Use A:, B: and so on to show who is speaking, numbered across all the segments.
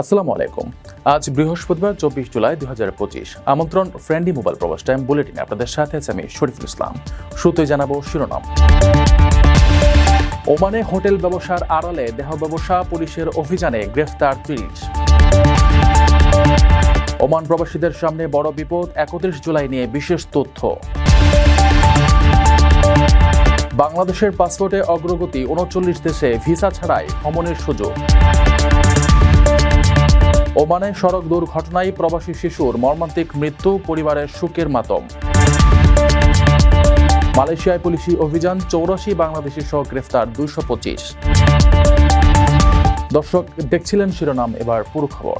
A: আসসালামু আলাইকুম। আজ বৃহস্পতিবার, চব্বিশ জুলাই দুই হাজার পঁচিশ। আমন্ত্রণ ফ্রেন্ডলি মোবাইল প্রবাস টাইম বুলেটিনে আপনাদের সাথে আছে আমি শরীফুল ইসলাম। শুরুতে জানাব শিরোনাম। ওমানে হোটেল ব্যবসার আড়ালে দেহ ব্যবসা, পুলিশের অভিযানে গ্রেফতার ত্রিশ। ওমান প্রবাসীদের সামনে বড় বিপদ, একত্রিশ জুলাই নিয়ে বিশেষ তথ্য। বাংলাদেশের পাসপোর্টে অগ্রগতি, উনচল্লিশ দেশে ভিসা ছাড়াই ভ্রমণের সুযোগ। ওমানে সড়ক দুর্ঘটনায় প্রবাসী শিশুর মর্মান্তিক মৃত্যু, পরিবারের সুখের মাতম। মালয়েশিয়ায় পুলিশি অভিযান, চৌরাশি বাংলাদেশি সহ গ্রেফতার দুইশো পঁচিশ। দর্শক, দেখছিলেন শিরোনাম, এবার পুরো খবর।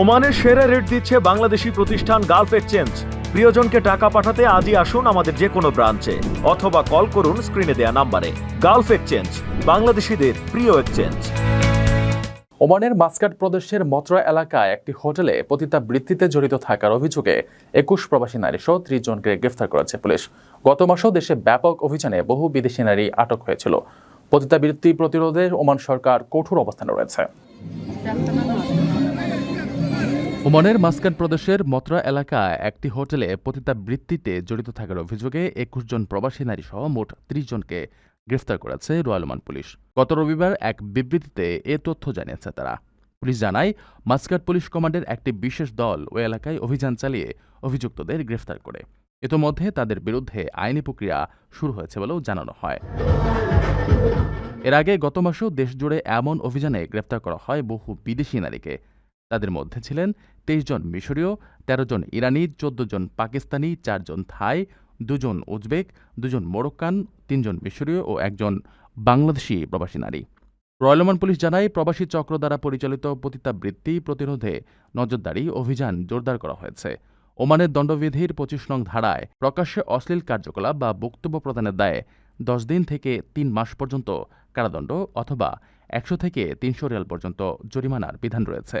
B: ওমানের সেরা রেট দিচ্ছে বাংলাদেশি প্রতিষ্ঠান গালফ এক্সচেঞ্জ। প্রিয়জনকে টাকা পাঠাতে আজই আসুন আমাদের যে কোনো ব্রাঞ্চে, অথবা কল করুন স্ক্রিনে দেয়া নাম্বারে। গালফ এক্সচেঞ্জ, বাংলাদেশিদের প্রিয় এক্সচেঞ্জ।
A: ওমানের মাস্কাট প্রদেশের মত্রা এলাকায় একটি হোটেলে পতিতাবৃত্তিতে জড়িত থাকার অভিযোগে একুশ প্রবাসী নারী সহ ত্রিশ জনকে গ্রেফতার করেছে পুলিশ। গত মাসেও দেশে ব্যাপক অভিযানে বহু বিদেশি নারী আটক হয়েছিল। পতিতাবৃত্তি প্রতিরোধে ওমান সরকার কঠোর অবস্থানে রয়েছে। ওমানের মাস্কাট প্রদেশের মত্রা এলাকায় একটি হোটেলে পতিতাবৃত্তিতে জড়িত থাকার অভিযোগে একুশ জন প্রবাসী নারী সহ মোট ত্রিশ জনকে গ্রেফতার করেছে রয়্যাল ওমান পুলিশ। গত রবিবার এক বিবৃতিতে এ তথ্য জানিয়েছে তারা। পুলিশ জানায়, মাস্কাট পুলিশ কমান্ডের একটি বিশেষ দল ওই এলাকায় অভিযান চালিয়ে অভিযুক্তদের গ্রেফতার করে। ইতোমধ্যে তাদের বিরুদ্ধে আইনি প্রক্রিয়া শুরু হয়েছে বলেও জানানো হয়। এর আগে গত মাসেও দেশজুড়ে এমন অভিযানে গ্রেফতার করা হয় বহু বিদেশি নারীকে। তাদের মধ্যে ছিলেন তেইশ জন মিশরীয়, তেরো জন ইরানি, চোদ্দ জন পাকিস্তানি চারজন থাই দুজন উজবেক, দুজন মোরক্কান, তিনজন মিশরীয় ও একজন বাংলাদেশি প্রবাসী নারী। রয়্যাল ওমান পুলিশ জানায়, প্রবাসী চক্র দ্বারা পরিচালিত পতিতাবৃত্তি প্রতিরোধে নজরদারি অভিযান জোরদার করা হয়েছে। ওমানের দণ্ডবিধির পঁচিশ নং ধারায় প্রকাশ্যে অশ্লীল কার্যকলাপ বা বক্তব্য প্রদানের দায়ে দশ দিন থেকে তিন মাস পর্যন্ত কারাদণ্ড অথবা একশো থেকে তিনশো রিয়াল পর্যন্ত জরিমানার বিধান রয়েছে।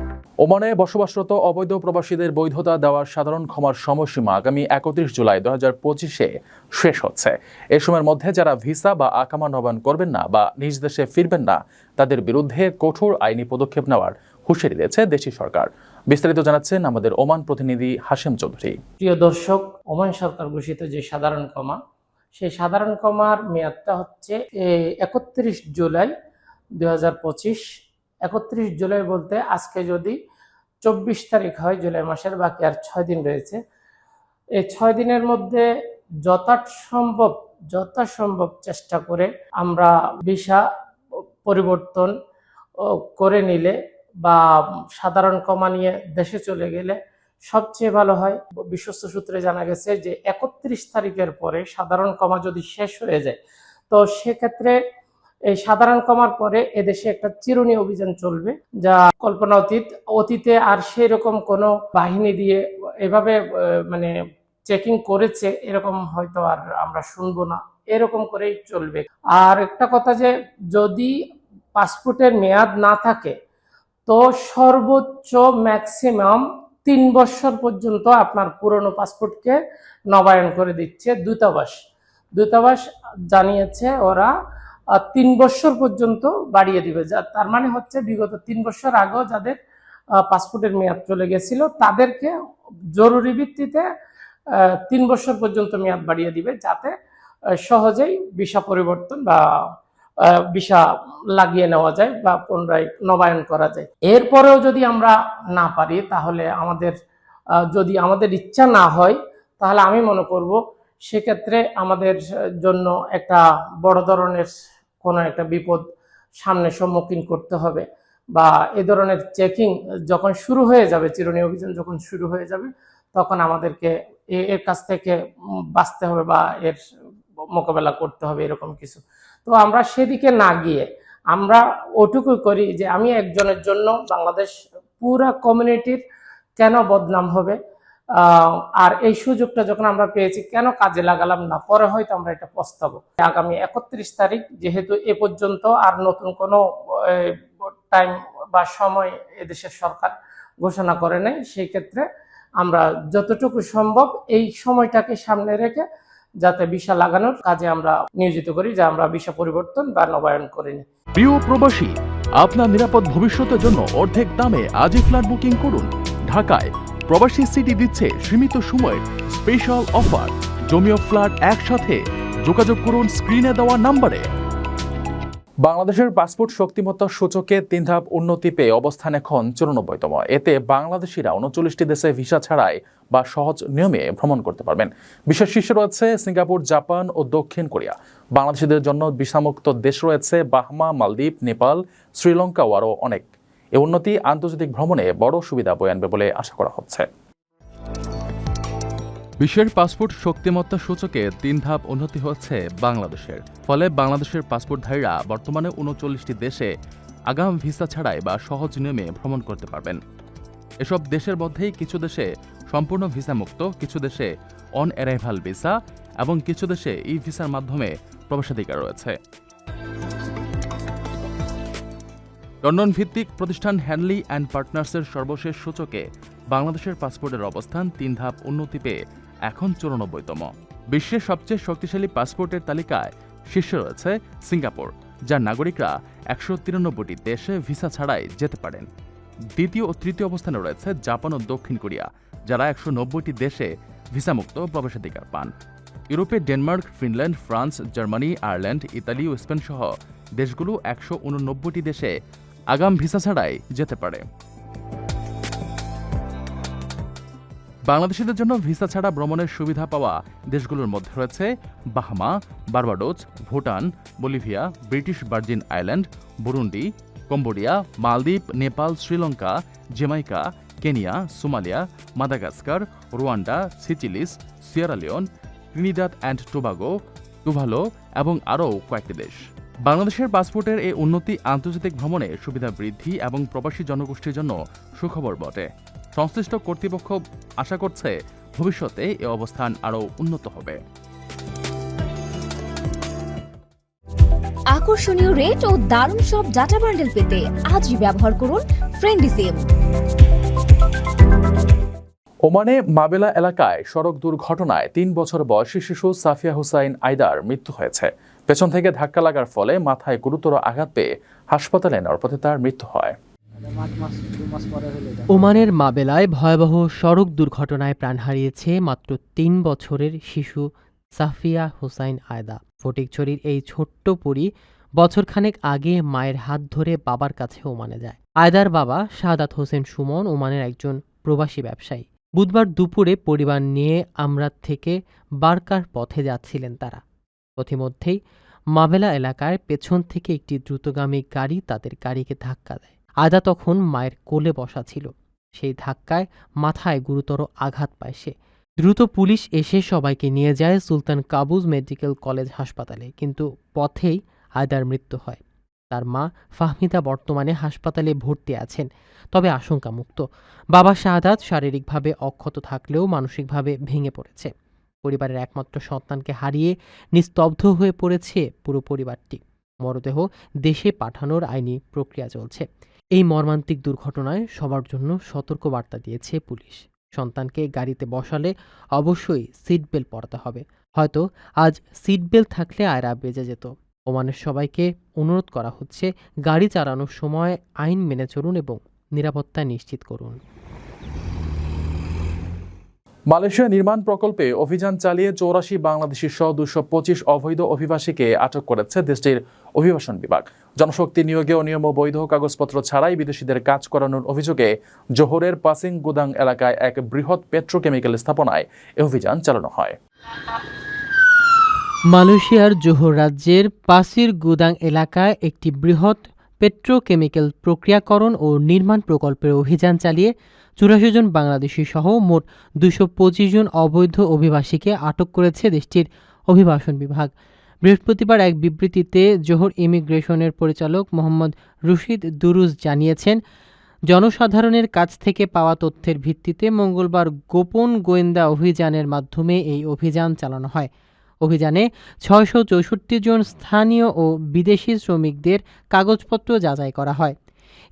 A: ওমানে বসবাসরত অবৈধ প্রবাসীদের বৈধতা দেওয়ার সাধারণ ক্ষমার সময়সীমা আগামী একত্রিশ জুলাই দু হাজার পঁচিশে শেষ হচ্ছে। এ সময়ের মধ্যে যারা ভিসা বা আকামা নবায়ন করবেন না বা নিজ দেশে ফিরবেন না, তাদের বিরুদ্ধে কঠোর আইনি পদক্ষেপ নেওয়ার হুঁশিয়ারি দিয়েছে দেশি সরকার। বিস্তারিত জানাচ্ছেন আমাদের ওমান প্রতিনিধি হাশেম চৌধুরী।
C: প্রিয় দর্শক, ওমান সরকার ঘোষিত যে সাধারণ ক্ষমা, সেই সাধারণ ক্ষমার মেয়াদটা হচ্ছে একত্রিশ জুলাই দু হাজার পঁচিশ। একত্রিশ জুলাই বলতে আজকে যদি চব্বিশ তারিখ হয় জুলাই মাসের, বাকি আর ছয় দিন রয়েছে। এই ছয় দিনের মধ্যে যথাসম্ভব যথাসম্ভব চেষ্টা করে আমরা ভিসা পরিবর্তন করে নিলে বা সাধারণ কমা নিয়ে দেশে চলে গেলে সবচেয়ে ভালো হয়। বিশ্বস্ত সূত্রে জানা গেছে যে একত্রিশ তারিখের পরে সাধারণ কমা যদি শেষ হয়ে যায়, তো সেক্ষেত্রে এই সাধারণ কমার পরে এদেশে একটা চিরুনি অভিযান চলবে, যা কল্পনা অতীত, অতীতে আর সেই রকম কোনো বাহিনী দিয়ে এভাবে মানে চেকিং করেছে, এরকম হয়তো আর আমরা শুনব না। এরকম করেই চলবে। আর একটা কথা যে, যদি পাসপোর্টের মেয়াদ না থাকে, তো সর্বোচ্চ ম্যাক্সিমাম তিন বছর পর্যন্ত আপনার পুরনো পাসপোর্টকে নবায়ন করে দিচ্ছে দূতাবাস। দূতাবাস জানিয়েছে ওরা তিন বছর পর্যন্ত বাড়িয়ে দিবে। যা তার মানে হচ্ছে বিগত তিন বছর আগেও যাদের পাসপোর্টের মেয়াদ চলে গেছিল, তাদেরকে জরুরি ভিত্তিতে তিন বছর পর্যন্ত মেয়াদ বাড়িয়ে দিবে যাতে সহজেই ভিসা পরিবর্তন বা ভিসা লাগিয়ে নেওয়া যায় বা পুনরায় নবায়ন করা যায়। এরপরেও যদি আমরা না পারি, তাহলে আমাদের যদি আমাদের ইচ্ছা না হয়, তাহলে আমি মনে করব সেক্ষেত্রে আমাদের জন্য একটা বড় ধরনের কোনো একটা বিপদ সামনে সম্মুখীন করতে হবে। বা এ ধরনের চেকিং যখন শুরু হয়ে যাবে, চিরুনি অভিযান যখন শুরু হয়ে যাবে, তখন আমাদেরকে এর কাছ থেকে বাঁচতে হবে বা এর মোকাবেলা করতে হবে এরকম কিছু। তো আমরা সেদিকে না গিয়ে আমরা ওটুকুই করি যে আমি একজনের জন্য বাংলাদেশ পুরা কমিউনিটির কেন বদনাম হবে? আর এই সুযোগটা যখন আমরা পেয়েছি, কেন কাজে লাগালাম না? পরে হয়তো আমরা এটা পস্তাবো। আগামী একত্রিশ তারিখ, যেহেতু এ পর্যন্ত আর নতুন কোনো টাইম বা সময় এদেশের সরকার ঘোষণা করে নাই, সেই ক্ষেত্রে আমরা যতটুকু সম্ভব এই সময়টাকে সামনে রেখে যাতে ভিসা লাগানোর কাজে আমরা নিয়োজিত করি, যে আমরা ভিসা পরিবর্তন বা নবায়ন করিনি।
A: প্রিয় প্রবাসী, আপনার নিরাপদ ভবিষ্যতের জন্য অর্ধেক দামে আজই ফ্ল্যাট বুকিং করুন ঢাকায়। প্রবাসী সিটি দিচ্ছে সীমিত সময়ের স্পেশাল অফার জমিও ফ্ল্যাট একসাথে। যোগাযোগ করুন স্ক্রিনে দেওয়া নম্বরে।
D: বাংলাদেশের পাসপোর্ট শক্তিমত্তা সূচকে তিন ধাপ উন্নতি পেয়ে অবস্থান এখন চুরানব্বইতম। এতে বাংলাদেশিরা উনচল্লিশটি দেশে ভিসা ছাড়াই বা সহজ নিয়মে ভ্রমণ করতে পারবেন। বিশ্বের শীর্ষে রয়েছে সিঙ্গাপুর, জাপান ও দক্ষিণ কোরিয়া। বাংলাদেশিদের জন্য ভিসামুক্ত দেশ রয়েছে বাহমা, মালদ্বীপ, নেপাল, শ্রীলঙ্কা ও আরও অনেক। এ উন্নতি আন্তর্জাতিক ভ্রমণে বড় সুবিধা বয়ে আনবে বলে আশা করা হচ্ছে।
A: বিশ্বের পাসপোর্ট শক্তিমত্তা সূচকে তিন ধাপ উন্নতি হচ্ছে বাংলাদেশের। ফলে বাংলাদেশের পাসপোর্টধারীরা বর্তমানে উনচল্লিশটি দেশে আগাম ভিসা ছাড়াই বা সহজ নিয়মে ভ্রমণ করতে পারবেন। এসব দেশের মধ্যেই কিছু দেশে সম্পূর্ণ ভিসামুক্ত কিছু দেশে অন অ্যারাইভাল ভিসা এবং কিছু দেশে ই ভিসার মাধ্যমে প্রবেশাধিকার রয়েছে। লন্ডন ভিত্তিক প্রতিষ্ঠান হ্যানলি অ্যান্ড পার্টনার্সের সর্বশেষ সূচকে বাংলাদেশের পাসপোর্টের অবস্থান তিন ধাপ উন্নতি পেয়ে এখন চুরানব্বইতম। বিশ্বের সবচেয়ে শক্তিশালী পাসপোর্টের তালিকায় শীর্ষে রয়েছে সিঙ্গাপুর, যার নাগরিকরা একশো তিরানব্বইটি দেশে ভিসা ছাড়াই যেতে পারেন। দ্বিতীয় ও তৃতীয় অবস্থানে রয়েছে জাপান ও দক্ষিণ কোরিয়া, যারা একশো নব্বইটি দেশে ভিসামুক্ত প্রবেশাধিকার পান। ইউরোপে Denmark, Finland, France, Germany, Ireland, Italy ও স্পেন সহ দেশগুলো একশো উননব্বইটি দেশে আগাম ভিসা ছাড়াই যেতে পারে। বাংলাদেশিদের জন্য ভিসা ছাড়া ভ্রমণের সুবিধা পাওয়া দেশগুলোর মধ্যে রয়েছে Bahama, Barbados, Bhutan, Bolivia, British Virgin Island, Burundi, Cambodia, Maldives, Nepal, Sri Lanka Jamaica Kenya, Somalia, Madagascar, Rwanda, Seychelles Sierra Leone Trinidad and Tobago Tuvalu এবং আরও কয়েকটি দেশ। বাংলাদেশের পাসপোর্টের এই উন্নতি আন্তর্জাতিক ভ্রমণে সুবিধা বৃদ্ধি এবং প্রবাসী জনগোষ্ঠীর জন্য সুখবর বটে। সংশ্লিষ্ট কর্তৃপক্ষ আশা করছে ভবিষ্যতে এ অবস্থান আরও উন্নত হবে।
E: আকর্ষণীয় রেট ও দারুণ সব ডাটা বান্ডেল পেতে আজই ব্যবহার করুন ফ্রেন্ডি সিম
D: ওমানে মাবেলা এলাকায় সড়ক দুর্ঘটনায় তিন বছর বয়সী শিশু সাফিয়া হুসাইন আইদার মৃত্যু হয়েছে। পেছন থেকে ধাক্কা লাগার ফলে মাথায় গুরুতর আঘাত পেয়ে হাসপাতালে নেওয়ার পথে তার মৃত্যু হয়।
F: ওমানের মাবেলায় ভয়াবহ সড়ক দুর্ঘটনায় প্রাণ হারিয়েছে মাত্র তিন বছরের শিশু সাফিয়া হোসাইন আয়দা। ফটিকছড়ির এই ছোট্ট পরী বছরখানেক আগে মায়ের হাত ধরে বাবার কাছে ওমানে যায়। আয়দার বাবা শাহাদাত হোসেন সুমন ওমানের একজন প্রবাসী ব্যবসায়ী। বুধবার দুপুরে পরিবার নিয়ে আমরাত থেকে বারকার পথে যাচ্ছিলেন তারা। পথিমধ্যেই মাবেলা এলাকায় পেছন থেকে একটি দ্রুতগামী গাড়ি তাদের গাড়িকে ধাক্কা দেয়। আয়দা তখন মায়ের কোলে বসা ছিল। সেই ধাক্কায় মাথায় গুরুতর আঘাত পায় সে। দ্রুত পুলিশ এসে সবাইকে নিয়ে যায় সুলতান কাবুজ মেডিকেল কলেজ হাসপাতালে, কিন্তু পথেই আয়দার মৃত্যু হয়। তার মা ফাহমিদা বর্তমানে হাসপাতালে ভর্তি আছেন, তবে আশঙ্কামুক্ত। বাবা শাহাদাত শারীরিকভাবে অক্ষত থাকলেও মানসিকভাবে ভেঙে পড়েছে। পরিবারের একমাত্র সন্তানকে হারিয়ে নিস্তব্ধ হয়ে পড়েছে পুরো পরিবারটি। মরদেহ দেশে পাঠানোর আইনি প্রক্রিয়া চলছে। এই মর্মান্তিক দুর্ঘটনায় সবার জন্য সতর্ক বার্তা দিয়েছে পুলিশ। সন্তানকে গাড়িতে বসালে অবশ্যই সিট বেল্ট পরাতে হবে। হয়তো আজ সিট বেল্ট থাকলে আয়রা বেজে যেত। ওমানের সবাইকে অনুরোধ করা হচ্ছে, গাড়ি চালানোর সময় আইন মেনে চলুন এবং নিরাপত্তা নিশ্চিত করুন।
D: মালয়েশিয়া নির্মাণ প্রকল্পে অভিযান চালিয়ে চৌরাশি বাংলাদেশি সহ দুশো পঁচিশ অবৈধ অভিবাসীকে আটক করেছে দেশটির অভিবাসন বিভাগ। জনশক্তি নিয়োগে অনিয়ম ও বৈধ কাগজপত্র ছাড়াই বিদেশিদের কাজ করানোর অভিযোগে জোহরের পাসিং গুদাং এলাকায় এক বৃহৎ পেট্রোকেমিক্যাল স্থাপনায় এ অভিযান চালানো হয়।
F: মালয়েশিয়ার জোহর রাজ্যের পাসির গুদাং এলাকায় একটি বৃহৎ পেট্রোকেমিক্যাল প্রক্রিয়াকরণ ও নির্মাণ প্রকল্পের অভিযান চালিয়ে চুরাশি জন বাংলাদেশি সহ মোট দুশো পঁচিশ জন অবৈধ অভিবাসীকে আটক করেছে দেশটির অভিবাসন বিভাগ। বৃহস্পতিবার এক বিবৃতিতে জোহর ইমিগ্রেশনের পরিচালক মোহাম্মদ রশিদ দুরুজ জানিয়েছেন, জনসাধারণের কাছ থেকে পাওয়া তথ্যের ভিত্তিতে মঙ্গলবার গোপন গোয়েন্দা অভিযানের মাধ্যমে এই অভিযান চালানো হয়। অভিযানে ছয়শো চৌষট্টি জন স্থানীয় ও বিদেশি শ্রমিকদের কাগজপত্র যাচাই করা হয়।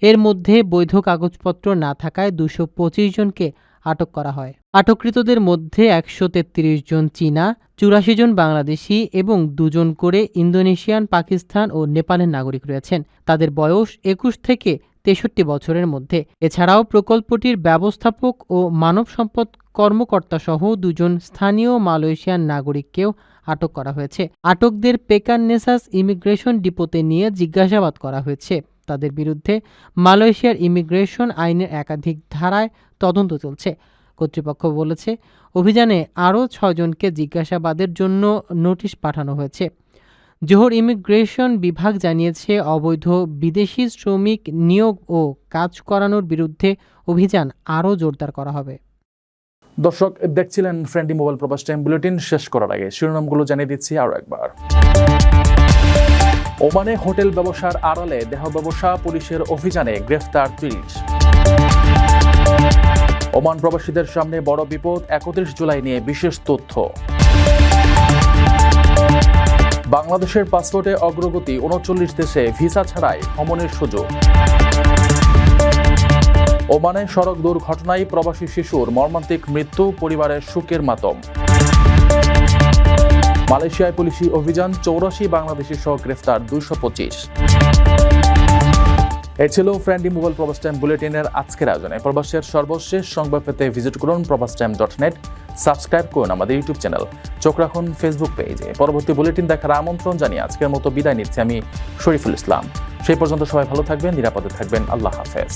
F: এর মধ্যে বৈধ কাগজপত্র না থাকায় দুশো পঁচিশ জনকে আটক করা হয়। আটককৃতদের মধ্যে একশো তেত্রিশ জন চীনা, চুরাশি জন বাংলাদেশি এবং দুজন করে ইন্দোনেশিয়ান, পাকিস্তান ও নেপালের নাগরিক রয়েছেন। তাদের বয়স একুশ থেকে তেষট্টি বছরের মধ্যে। এছাড়াও প্রকল্পটির ব্যবস্থাপক ও মানব সম্পদ কর্মকর্তা সহ দুজন স্থানীয় মালয়েশিয়ান নাগরিককেও আটক করা হয়েছে। আটকদের পেকাননেসাস ইমিগ্রেশন ডিপোতে নিয়ে জিজ্ঞাসাবাদ করা হয়েছে। তাদের বিরুদ্ধে মালয়েশিয়ার ইমিগ্রেশন আইনের একাধিক ধারায় তদন্ত চলছে। কর্তৃপক্ষ বলেছে, অভিযানে আরও ছয়জনকে জিজ্ঞাসাবাদের জন্য নোটিশ পাঠানো হয়েছে। জোহর ইমিগ্রেশন বিভাগ জানিয়েছে, অবৈধ বিদেশি শ্রমিক নিয়োগ ও কাজ করানোর বিরুদ্ধে অভিযান আরও জোরদার করা হবে।
D: দর্শক, দেখছিলেন ফ্রেন্ডি মোবাইল প্রবাস টাইম বুলেটিন শেষ করার আগে শিরোনামগুলো জানিয়ে দিচ্ছি আরও একবার। ওমানে হোটেল ব্যবসার আড়ালে দেহ ব্যবসা পুলিশের অভিযানে গ্রেফতার তিরিশ। ওমান প্রবাসীদের সামনে বড় বিপদ, একত্রিশ জুলাই নিয়ে বিশেষ তথ্য। বাংলাদেশের পাসপোর্টে অগ্রগতি, উনচল্লিশ দেশে ভিসা ছাড়াই ভ্রমণের সুযোগ। ওমানে সড়ক দুর্ঘটনায় প্রবাসী শিশুর মর্মান্তিক মৃত্যু, পরিবারের শোকের মাতম। মালয়েশিয়ায় পুলিশি অভিযান, চৌরাশি বাংলাদেশি সহ গ্রেফতার দুইশো পঁচিশ। এ ছিল ফ্রেন্ডি মোবাইল প্রবাস টাইম বুলেটিনের আজকের আয়োজনে। প্রবাসের সর্বশেষ সংবাদ পেতে ভিজিট করুন প্রবাস টাইম ডট নেট সাবস্ক্রাইব করুন আমাদের ইউটিউব চ্যানেল চোখ রাখুন ফেসবুক পেজে পরবর্তী বুলেটিন দেখার আমন্ত্রণ জানিয়ে আজকের মতো বিদায় নিচ্ছি আমি শরীফুল ইসলাম। সেই পর্যন্ত সবাই ভালো থাকবেন, নিরাপদে থাকবেন। আল্লাহ হাফেজ।